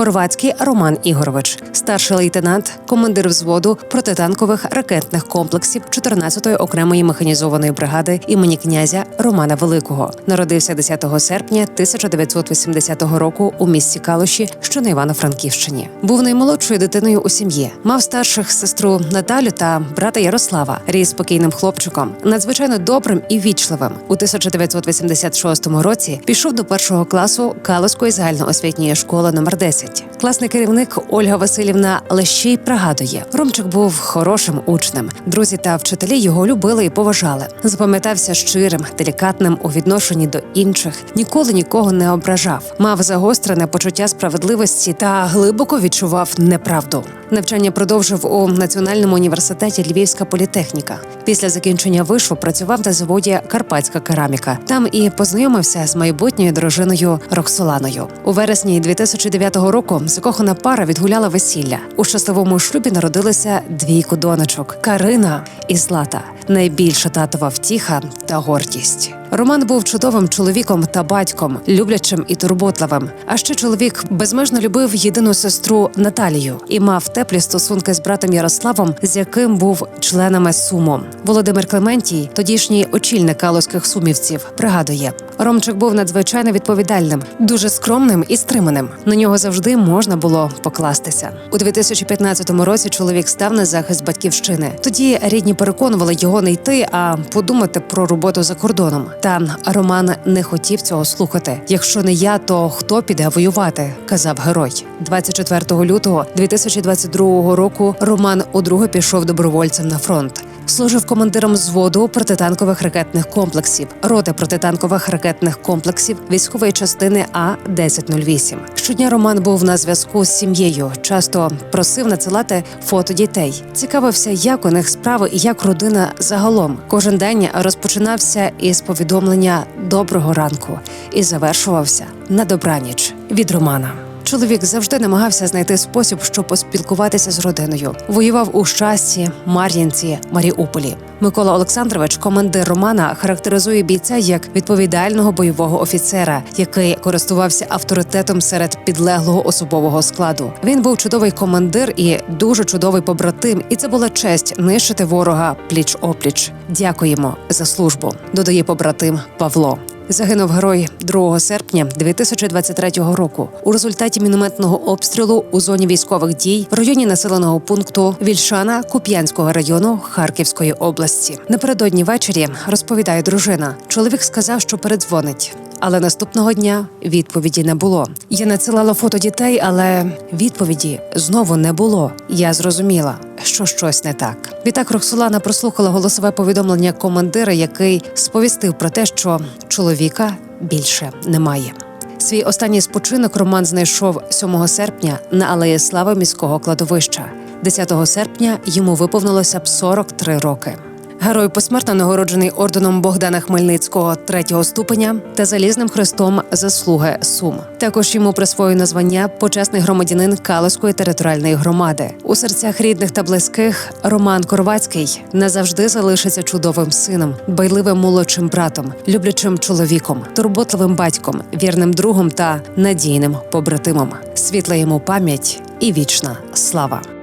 Корвацький Роман Ігорович, старший лейтенант, командир взводу протитанкових ракетних комплексів 14-ї окремої механізованої бригади імені князя Романа Великого. Народився 10 серпня 1980 року у місті Калуші, що на Івано-Франківщині. Був наймолодшою дитиною у сім'ї. Мав старших сестру Наталю та брата Ярослава. Ріс спокійним хлопчиком, надзвичайно добрим і вічливим. У 1986 році пішов до першого класу Калуської загальноосвітньої школи номер 10. Класний керівник Ольга Васильівна Лещій пригадує, Ромчик був хорошим учнем. Друзі та вчителі його любили і поважали. Запам'ятався щирим, делікатним у відношенні до інших, ніколи нікого не ображав. Мав загострене почуття справедливості та глибоко відчував неправду. Навчання продовжив у Національному університеті Львівська політехніка. Після закінчення вишу працював на заводі Карпатська кераміка. Там і познайомився з майбутньою дружиною Роксоланою. У вересні 2009 року закохана пара відгуляла весілля. У щасливому шлюбі народилися двійку донечок Карина і Злата. Найбільша татова втіха та гордість. Роман був чудовим чоловіком та батьком, люблячим і турботливим. А ще чоловік безмежно любив єдину сестру Наталію і мав теплі стосунки з братом Ярославом, з яким був членами сумом. Володимир Клементій, тодішній очільник калузьких сумівців, пригадує: Ромчик був надзвичайно відповідальним, дуже скромним і стриманим. На нього завжди можна було покластися. У 2015 році чоловік став на захист батьківщини. Тоді рідні переконували його не йти, а подумати про роботу за кордоном. Та Роман не хотів цього слухати. Якщо не я, то хто піде воювати? казав герой. 24 лютого 2022 року. Роман удруге пішов добровольцем на фронт. Служив командиром взводу протитанкових ракетних комплексів, роти протитанкових ракетних комплексів військової частини А 1008 Щодня Роман був на зв'язку з сім'єю. Часто просив надсилати фото дітей. Цікавився, як у них справи і як родина загалом. Кожен день розпочинався із повідомлення доброго ранку і завершувався на добраніч від Романа. Чоловік завжди намагався знайти спосіб, щоб поспілкуватися з родиною. Воював у щасті, Мар'їнці, Маріуполі. Микола Олександрович, командир Романа, характеризує бійця як відповідального бойового офіцера, який користувався авторитетом серед підлеглого особового складу. Він був чудовий командир і дуже чудовий побратим, і це була честь нищити ворога пліч опліч. Дякуємо за службу. Додає побратим Павло. Загинув герой 2 серпня 2023 року у результаті мінометного обстрілу у зоні військових дій в районі населеного пункту Вільшана Куп'янського району Харківської області. Напередодні ввечері розповідає дружина. Чоловік сказав, що передзвонить. Але наступного дня відповіді не було. Я надсилала фото дітей, але відповіді знову не було. Я зрозуміла, що щось не так. Відтак Роксолана прослухала голосове повідомлення командира, який сповістив про те, що чоловіка більше немає. Свій останній спочинок Роман знайшов 7 серпня на алеї Слави міського кладовища. 10 серпня йому виповнилося б 43 роки. Герой посмертно нагороджений орденом Богдана Хмельницького третього ступеня та залізним хрестом заслуги Сум. Також йому присвоєно звання почесний громадянин Калуської територіальної громади. У серцях рідних та близьких Роман Корвацький назавжди залишиться чудовим сином, байливим молодшим братом, люблячим чоловіком, турботливим батьком, вірним другом та надійним побратимом. Світла йому пам'ять і вічна слава.